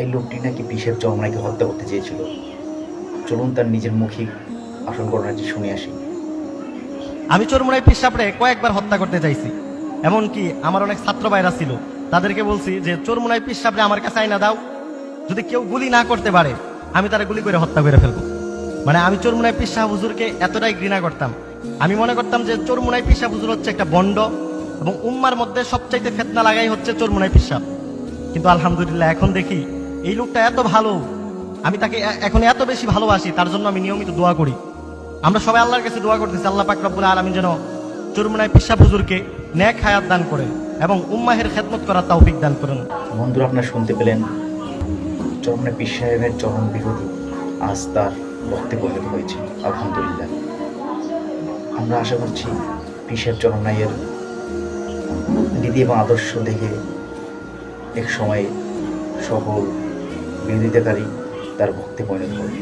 এই লোকটি নাকি বিষের চরমনাইকে হত্যা করতে চেয়েছিল। চলুন তার নিজের মুখে আসল ঘটনাটি শুনে আসি। আমি চরমুনাই পিসাপড়ে কয়েকবার হত্যা করতে চাইছি। এমনকি আমার অনেক ছাত্র ভাইরা ছিল, তাদেরকে বলছি যে, চরমুনাই পিসাপড়ে আমার কাছে আইনা দাও। যদি কেউ গুলি না করতে পারে, আমি তারা গুলি করে হত্যা করে ফেলব। মানে আমি চরমুনাই পিসা হুজুরকে এতটাই ঘৃণা করতাম। আমি মনে করতাম যে, চরমুনাই পিসা হুজুর হচ্ছে একটা বন্ড এবং উম্মার মধ্যে সবচাইতে ফেতনা লাগাই হচ্ছে চরমুনাই পিসাব কিন্তু আলহামদুলিল্লাহ এখন দেখি এই লোকটা এত ভালো। আমি তাকে এখন এত বেশি ভালোবাসি, তার জন্য আমি নিয়মিত দোয়া করি। আমরা সবাই আল্লাহর কাছে দোয়া করতেছি, আল্লাহ পাক রব্বুল আলামিন যেন চরমুনাই পিসা হুজুরকে ন্যাক হায়াত দান করে এবং উম্মাহের খেদমত করার তৌফিক দান করেন। বন্ধুরা, আপনারা শুনতে পেলেন চরমনাই পীর সাহেবের চরম বিরোধী আজ তার ভক্তে পরিণত হয়েছে, আলহামদুলিল্লাহ। আমরা আশা করছি পীর সাহেব চরমনাইয়ের নীতি এবং আদর্শ দেখে এক সময় সকল বিরোধিতাকারী তার ভক্তে পরিণত হবে